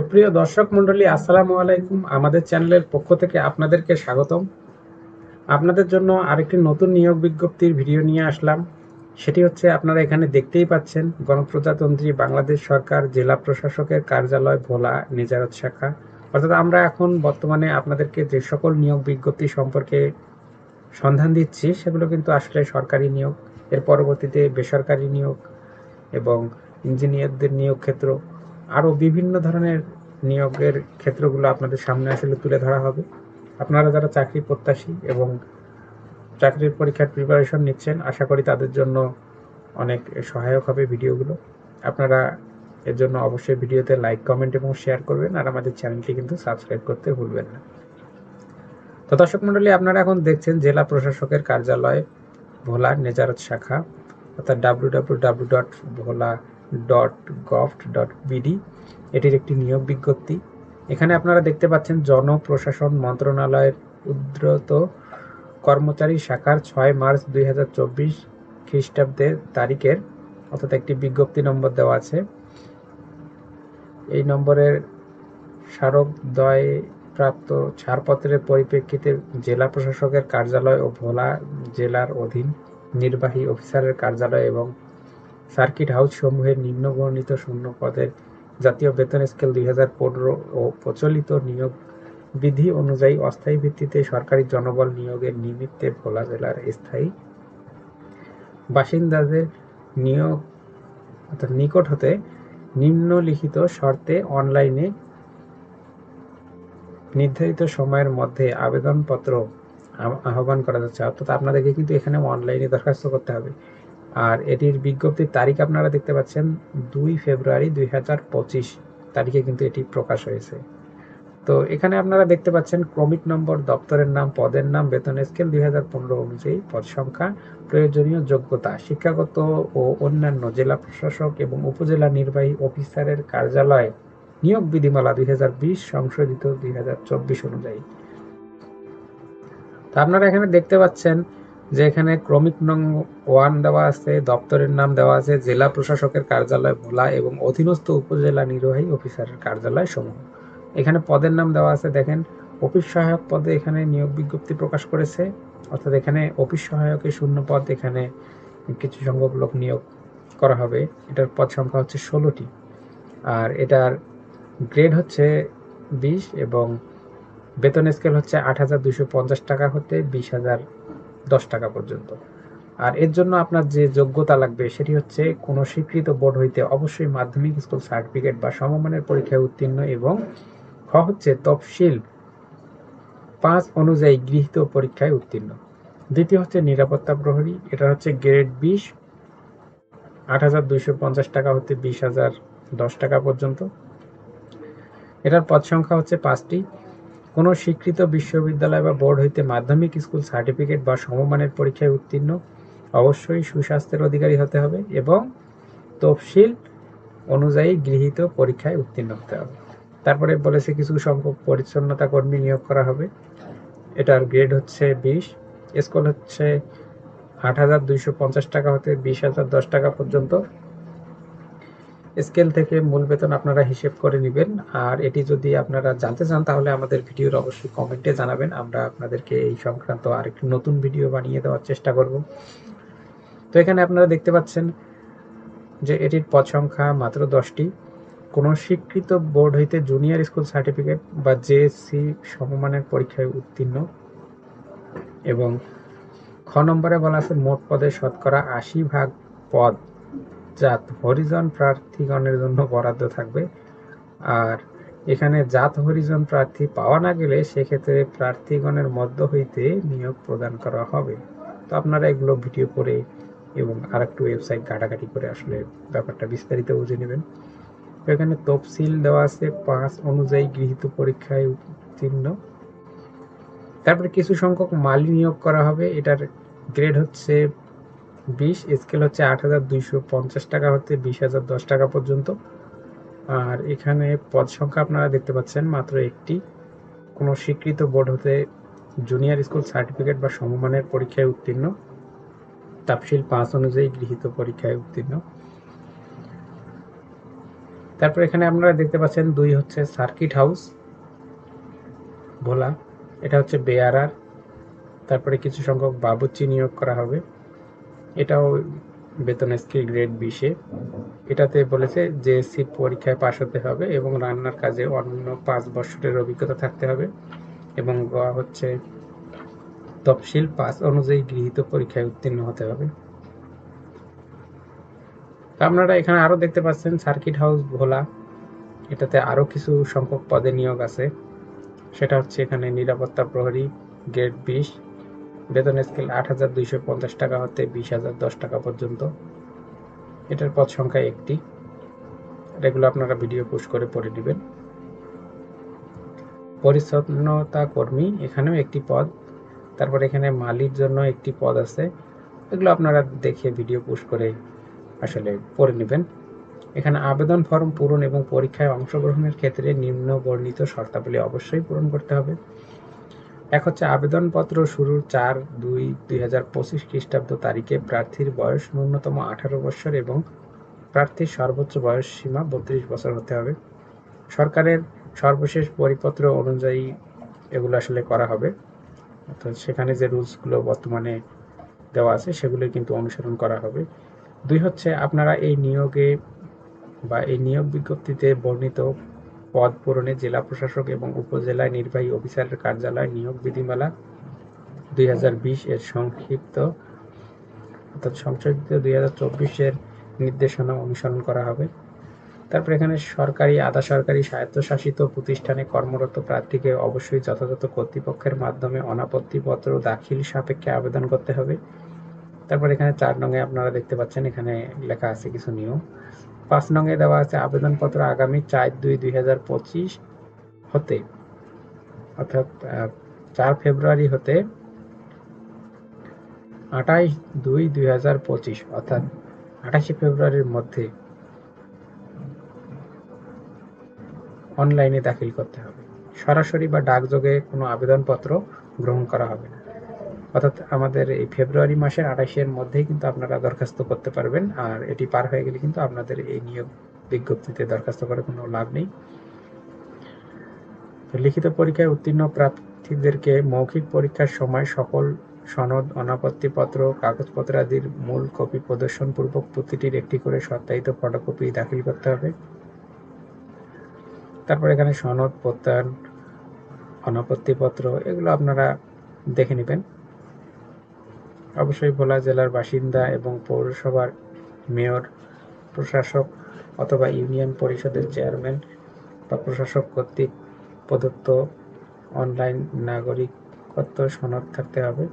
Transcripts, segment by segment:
সুপ্রিয় দর্শক মণ্ডলী, আসসালামু আলাইকুম। আমাদের চ্যানেলের পক্ষ থেকে আপনাদেরকে স্বাগতম। আপনাদের জন্য আরেকটি নতুন নিয়োগ বিজ্ঞপ্তির ভিডিও নিয়ে আসলাম। সেটি হচ্ছে আপনারা এখানে দেখতেই পাচ্ছেন, গণপ্রজাতন্ত্রী বাংলাদেশ সরকার জেলা প্রশাসকের কার্যালয় ভোলা নিজারত শাখা। অর্থাৎ আমরা এখন বর্তমানে আপনাদেরকে যে সকল নিয়োগ বিজ্ঞপ্তি সম্পর্কে সন্ধান দিচ্ছি, সেগুলো কিন্তু আসলে সরকারি নিয়োগ, এর পরবর্তীতে বেসরকারি নিয়োগ এবং ইঞ্জিনিয়ারদের নিয়োগ ক্ষেত্র, আরও বিভিন্ন ধরনের নিয়োগের ক্ষেত্রগুলো আপনাদের সামনে আসলে তুলে ধরা হবে। আপনারা যারা চাকরি প্রত্যাশী এবং চাকরির পরীক্ষার প্রিপারেশন নিচ্ছেন, আশা করি তাদের জন্য অনেক সহায়ক হবে ভিডিওগুলো। আপনারা এর জন্য অবশ্যই ভিডিওতে লাইক কমেন্ট এবং শেয়ার করবেন আর আমাদের চ্যানেলটি কিন্তু সাবস্ক্রাইব করতে ভুলবেন না। তো দর্শক মণ্ডলী, আপনারা এখন দেখছেন জেলা প্রশাসকের কার্যালয় ভোলা নেজারত শাখা, অর্থাৎ W W W dot Bhola dot gov dot BD এটির একটি নিয়োগ বিজ্ঞপ্তি। এখানে আপনারা দেখতে পাচ্ছেন জনপ্রশাসন মন্ত্রণালয়ের উদ্রত কর্মচারী শাখার ছয় মার্চ দুই হাজার চব্বিশ খ্রিস্টাব্দের তারিখের, অর্থাৎ একটি বিজ্ঞপ্তি নম্বর দেওয়া আছে। এই নম্বরের স্মারকদ্বয় প্রাপ্ত ছাড়পত্রের পরিপ্রেক্ষিতে জেলা প্রশাসকের কার্যালয় ও ভোলা জেলার অধীন নির্বাহী অফিসারের কার্যালয় এবং সার্কিট হাউস সমূহের নিম্নবর্ণিত শূন্য পদের জাতীয় বেতন স্কেল দুই হাজার পনেরো ও প্রচলিত নিয়োগ বিধি অনুযায়ী অস্থায়ী ভিত্তিতে সরকারি জনবল নিয়োগের নিমিত্তে ভোলা জেলার স্থায়ী বাসিন্দাদের নিয়োগ অর্থাৎ নিকট হতে নিম্নলিখিত শর্তে অনলাইনে নির্ধারিত সময়ের মধ্যে আবেদনপত্র আহ্বান করা যাচ্ছে। অর্থাৎ আপনাদেরকে কিন্তু এখানে অনলাইনে দরখাস্ত করতে হবে। আর এটির বিজ্ঞপ্তির তারিখ আপনারা দেখতে পাচ্ছেন দুই ফেব্রুয়ারি দুই হাজার পঁচিশ। তারিখে কিন্তু এটি প্রকাশ হয়েছে। তো এখানে আপনারা দেখতে পাচ্ছেন ক্রমিক নম্বর, দপ্তরের নাম, পদের নাম, বেতন স্কেল দুই হাজার পনেরো অনুযায়ী পদ সংখ্যা, প্রয়োজনীয় যোগ্যতা, শিক্ষাগত ও অন্যান্য জেলা প্রশাসক এবং উপজেলা নির্বাহী অফিসারের কার্যালয় নিয়োগ বিধিমালা দুই হাজার বিশ সংশোধিত দুই হাজার চব্বিশ অনুযায়ী। তো আপনারা এখানে দেখতে পাচ্ছেন যে এখানে ক্রমিক নং ওয়ান দেওয়া আছে, দপ্তরের নাম দেওয়া আছে, জেলা প্রশাসকের কার্যালয় ভোলা এবং অধীনস্থ উপজেলা নির্বাহী অফিসারের কার্যালয় সমূহ। এখানে পদের নাম দেওয়া আছে, দেখেন, অফিস সহায়ক পদে এখানে নিয়োগ বিজ্ঞপ্তি প্রকাশ করেছে, অর্থাৎ এখানে অফিস সহায়কের শূন্য পদ, এখানে কিছু সংখ্যক লোক নিয়োগ করা হবে। এটার পদ সংখ্যা হচ্ছে ষোলোটি। আর এটার গ্রেড হচ্ছে বিশ এবং বেতন স্কেল হচ্ছে আট হাজার দুশো পঞ্চাশ টাকা হতে বিশ হাজার দশ টাকা পর্যন্ত। আর এর জন্য আপনার যে যোগ্যতা লাগবে সেটি হচ্ছে কোনো স্বীকৃত বোর্ড হইতে অবশ্যই মাধ্যমিক স্কুল সার্টিফিকেট বা সমমানের পরীক্ষায় উত্তীর্ণ এবং খ হচ্ছে তফসিল পাঁচ অনুযায়ী গৃহীত পরীক্ষায় উত্তীর্ণ। দ্বিতীয় হচ্ছে নিরাপত্তা প্রহরী, এটা হচ্ছে গ্রেড বিশ, আট হাজার দুইশো পঞ্চাশ টাকা হতে বিশ হাজার দশ টাকা পর্যন্ত। এটার পদ সংখ্যা হচ্ছে পাঁচটি। কোনো স্বীকৃত বিশ্ববিদ্যালয় বা বোর্ড হইতে মাধ্যমিক স্কুল সার্টিফিকেট বা সমমানের পরীক্ষায় উত্তীর্ণ অবশ্যই সুস্বাস্থ্যের অধিকারী হতে হবে এবং তফসিল অনুযায়ী গৃহীত পরীক্ষায় উত্তীর্ণ হতে হবে। তারপরে বলেছে কিছু সংখ্যক পরিচ্ছন্নতা কর্মী নিয়োগ করা হবে। এটার গ্রেড হচ্ছে বিশ। স্কুল হচ্ছে আট হাজার দুইশো পঞ্চাশ টাকা হতে বিশ হাজার দশ টাকা পর্যন্ত। স্কেল থেকে মূল বেতন আপনারা হিসেব করে নেবেন। আর এটি যদি আপনারা জানতে চান, তাহলে আমাদের ভিডিওর অবশ্যই কমেন্টে জানাবেন। আমরা আপনাদেরকে এই সংক্রান্ত আরেকটি নতুন ভিডিও বানিয়ে দেওয়ার চেষ্টা করব। তো এখানে আপনারা দেখতে পাচ্ছেন যে এটির পদ সংখ্যা মাত্র দশটি। কোনো স্বীকৃত বোর্ড হইতে জুনিয়র স্কুল সার্টিফিকেট বা জেএসসি সমমানের পরীক্ষায় উত্তীর্ণ এবং খ নম্বরে বলা আছে মোট পদে শতকরা আশি ভাগ পদ। জাত হরিজন প্রার্থীগণের জন্য বরাদ্দ থাকবে। আর এখানে জাত হরিজন প্রার্থী পাওয়া না গেলে সেক্ষেত্রে প্রার্থীগণের মধ্য হইতে নিয়োগ প্রদান করা হবে। তো আপনারা এগুলো ভিডিও করে এবং আর একটু ওয়েবসাইট ঘাটাঘাটি করে আসলে ব্যাপারটা বিস্তারিত বুঝে নেবেন। তো এখানে তফসিল দেওয়া আছে, পাঁচ অনুযায়ী গৃহীত পরীক্ষায় উত্তীর্ণ। তারপরে কিছু সংখ্যক মালি নিয়োগ করা হবে। এটার গ্রেড হচ্ছে বিশ, স্কেল হচ্ছে আট হাজার দুইশো পঞ্চাশ টাকা হতে বিশ হাজার দশ টাকা পর্যন্ত। আর এখানে পদ সংখ্যা আপনারা দেখতে পাচ্ছেন মাত্র একটি। কোনো স্বীকৃত বোর্ড হতে জুনিয়র স্কুল সার্টিফিকেট বা সমমানের পরীক্ষায় উত্তীর্ণ, তাপশিল পাঁচ অনুযায়ী গৃহীত পরীক্ষায় উত্তীর্ণ। তারপর এখানে আপনারা দেখতে পাচ্ছেন দুই হচ্ছে সার্কিট হাউস ভোলা, এটা হচ্ছে বেয়ারার। তারপরে কিছু সংখ্যক বাবুচি নিয়োগ করা হবে। এটাও বেতন স্কেল গ্রেড বিশে। এটাতে বলেছে যে সি পরীক্ষায় পাশ হতে হবে এবং রান্নার কাজে অন্য পাঁচ বছরের অভিজ্ঞতা থাকতে হবে এবং গ হচ্ছে তফসিল পাস অনুযায়ী গৃহীত পরীক্ষায় উত্তীর্ণ হতে হবে। আপনারা এখানে আরও দেখতে পাচ্ছেন সার্কিট হাউস ভোলা। এটাতে আরও কিছু সংখ্যক পদে নিয়োগ আছে। সেটা হচ্ছে এখানে নিরাপত্তা প্রহরী গ্রেড বিশ। বেতন স্কেল আট হাজার দুইশো পঞ্চাশ টাকা হতে বিশ হাজার দশ টাকা পর্যন্ত। এটার পদ সংখ্যা একটি। এগুলো আপনারা ভিডিও পোস্ট করে পড়ে নেবেন। পরিচ্ছন্নতা কর্মী, এখানেও একটি পদ। তারপর এখানে মালির জন্য একটি পদ আছে। এগুলো আপনারা দেখে ভিডিও পোস্ট করে আসলে পড়ে নেবেন। এখানে আবেদন ফর্ম পূরণ এবং পরীক্ষায় অংশগ্রহণের ক্ষেত্রে নিম্ন বর্ণিত শর্তাবলী অবশ্যই পূরণ করতে হবে। এক হচ্ছে আবেদনপত্র শুরুর চার দুই দুই হাজার পঁচিশ খ্রিস্টাব্দ তারিখে প্রার্থীর বয়স ন্যূনতম আঠারো বছর এবং প্রার্থীর সর্বোচ্চ বয়স সীমা বত্রিশ বছর হতে হবে। সরকারের সর্বশেষ পরিপত্র অনুযায়ী এগুলো আসলে করা হবে। অর্থাৎ সেখানে যে রুলসগুলো বর্তমানে দেওয়া আছে সেগুলো কিন্তু অনুসরণ করা হবে। দুই হচ্ছে আপনারা এই নিয়োগে বা এই নিয়োগ বিজ্ঞপ্তিতে বর্ণিত পদ পূরণে জেলা প্রশাসক এবং উপজেলায় নির্বাহী অফিসারের কার্যালয় নিয়োগ বিধিমালা দুই হাজার বিশ এর সংক্ষিপ্ত অর্থাৎ সংশোধিত দুই হাজার নির্দেশনা অনুসরণ করা হবে। তারপর এখানে সরকারি আধা সরকারি স্বায়ত্তশাসিত প্রতিষ্ঠানে কর্মরত প্রার্থীকে অবশ্যই যথাযথ কর্তৃপক্ষের মাধ্যমে অনাপত্তিপত্র দাখিল সাপেক্ষে আবেদন করতে হবে। তারপর এখানে চার নঙে আপনারা দেখতে পাচ্ছেন এখানে লেখা আছে কিছু নিয়ম। পাঁচ নঙে দেওয়া আছে আবেদনপত্র আগামী চার দুই দুই হাজার পঁচিশ হতে। অর্থাৎ চার ফেব্রুয়ারি হতে আঠাইশ দুই দুই হাজার পঁচিশ, অর্থাৎ আঠাশে ফেব্রুয়ারির মধ্যে অনলাইনে দাখিল করতে হবে। সরাসরি বা ডাকযোগে কোনো আবেদনপত্র গ্রহণ করা হবে না। অর্থাৎ আমাদের এই ফেব্রুয়ারি মাসের আঠাশের মধ্যেই কিন্তু আপনারা দরখাস্ত করতে পারবেন, আর এটি পার হয়ে গেলে কিন্তু আপনাদের এই নিয়োগ বিজ্ঞপ্তিতে দরখাস্ত করার কোনো লাভ নেই। লিখিত পরীক্ষায় উত্তীর্ণ প্রার্থীদেরকে মৌখিক পরীক্ষার সময় সকল সনদ, অনাপত্তিপত্র, কাগজপত্র আদির মূল কপি প্রদর্শন পূর্বক প্রতিটির একটি করে সত্যায়িত ফটোকপি দাখিল করতে হবে। তারপর এখানে সনদ, প্রত্যয়ন, অনাপত্তিপত্র এগুলো আপনারা দেখে নেবেন। অবশ্যই ভোলা জেলার বাসিন্দা এবং পৌরসভার মেয়র, প্রশাসক অথবা ইউনিয়ন পরিষদের চেয়ারম্যান বা প্রশাসক কর্তৃক প্রদত্ত অনলাইন নাগরিকত্ব সনদ থাকতে হবে।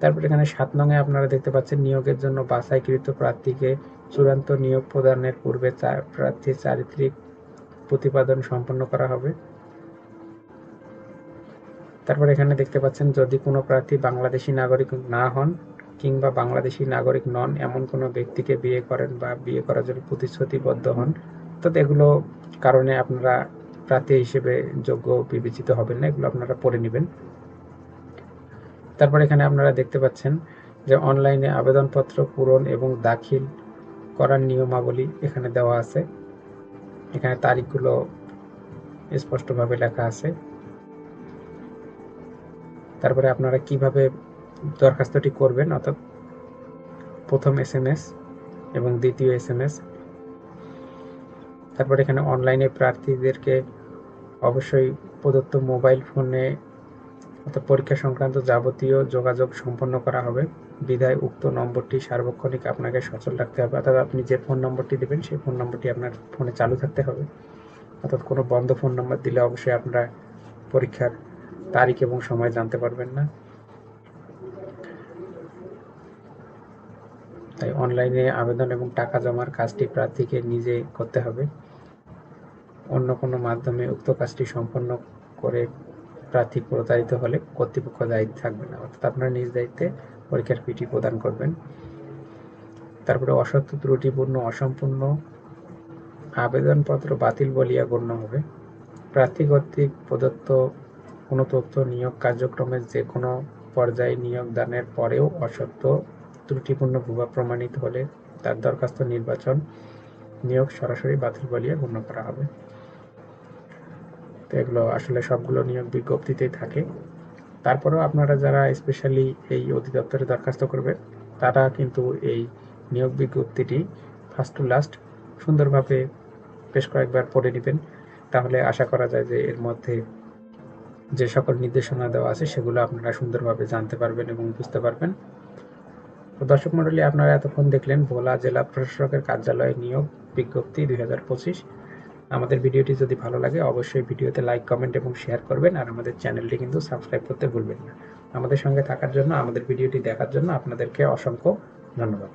তারপর এখানে সাত নঙে আপনারা দেখতে পাচ্ছেন নিয়োগের জন্য বাছাইকৃত প্রার্থীকে চূড়ান্ত নিয়োগ প্রদানের পূর্বে প্রার্থীর চারিত্রিক প্রতিপাদন সম্পন্ন করা হবে। তারপর এখানে দেখতে পাচ্ছেন, যদি কোনো প্রার্থী বাংলাদেশি নাগরিক না হন কিংবা বাংলাদেশি নাগরিক নন, এমন কোনো ব্যক্তিকে বিয়ে করেন বা বিয়ে করার জন্য প্রতিশ্রুতিবদ্ধ হন, তো এগুলো কারণে আপনারা প্রার্থী হিসেবে যোগ্য বিবেচিত হবেন না, এগুলো আপনারা পড়ে নেবেন। তারপর এখানে আপনারা দেখতে পাচ্ছেন যে অনলাইনে আবেদনপত্র পূরণ এবং দাখিল করার নিয়মাবলী এখানে দেওয়া আছে। এখানে তারিখগুলো স্পষ্টভাবে লেখা আছে। তারপরে আপনারা কীভাবে দরখাস্তটি করবেন, অর্থাৎ প্রথম এস এম এস এবং দ্বিতীয় এস এম এস তারপরে এখানে অনলাইনে প্রার্থীদেরকে অবশ্যই প্রদত্ত মোবাইল ফোনে অর্থাৎ পরীক্ষা সংক্রান্ত যাবতীয় যোগাযোগ সম্পন্ন করা হবে। বিধায় উক্ত নম্বরটি সার্বক্ষণিক আপনাকে সচল রাখতে হবে। অর্থাৎ আপনি যে ফোন নম্বরটি দেবেন, সেই ফোন নম্বরটি আপনার ফোনে চালু থাকতে হবে। অর্থাৎ কোনো বন্ধ ফোন নম্বর দিলে অবশ্যই আপনারা পরীক্ষার তারিখ এবং সময় জানতে পারবেন না। তাই অনলাইনে আবেদন এবং টাকা জমার কাজটি প্রার্থীকে নিজে করতে হবে। অন্য কোনো মাধ্যমে উক্ত কাজটি সম্পন্ন করে প্রার্থী প্রতারিত হলে কর্তৃপক্ষ দায়িত্ব থাকবে না, অর্থাৎ আপনারা নিজ দায়িত্বে পরীক্ষার ফিটি প্রদান করবেন। তারপরে অসত্য, ত্রুটিপূর্ণ, অসম্পূর্ণ আবেদনপত্র বাতিল বলিয়া গণ্য হবে। প্রার্থী কর্তৃক প্রদত্ত কোনো তথ্য নিয়োগ কার্যক্রমের যে কোনো পর্যায়ে নিয়োগ দানের পরেও অসত্য, ত্রুটিপূর্ণ ভুয়া প্রমাণিত হলে তার দরখাস্ত নির্বাচন নিয়োগ সরাসরি বাতিল বলিয়া গণ্য করা হবে। তো এগুলো আসলে সবগুলো নিয়োগ বিজ্ঞপ্তিতেই থাকে। তারপরেও আপনারা যারা স্পেশালি এই অধিদপ্তরে দরখাস্ত করবে, তারা কিন্তু এই নিয়োগ বিজ্ঞপ্তিটি ফার্স্ট টু লাস্ট সুন্দরভাবে বেশ কয়েকবার পড়ে নেবেন। তাহলে আশা করা যায় যে এর মধ্যে যে সকল নির্দেশনা দেওয়া আছে, সেগুলো আপনারা সুন্দরভাবে জানতে পারবেন এবং বুঝতে পারবেন। তো দর্শক মণ্ডলী, আপনারা এতক্ষণ দেখলেন ভোলা জেলা প্রশাসকের কার্যালয়ে নিয়োগ বিজ্ঞপ্তি দুই হাজার পঁচিশ। আমাদের ভিডিওটি যদি ভালো লাগে, অবশ্যই ভিডিওতে লাইক কমেন্ট এবং শেয়ার করবেন আর আমাদের চ্যানেলটি কিন্তু সাবস্ক্রাইব করতে ভুলবেন না। আমাদের সঙ্গে থাকার জন্য, আমাদের ভিডিওটি দেখার জন্য আপনাদেরকে অসংখ্য ধন্যবাদ।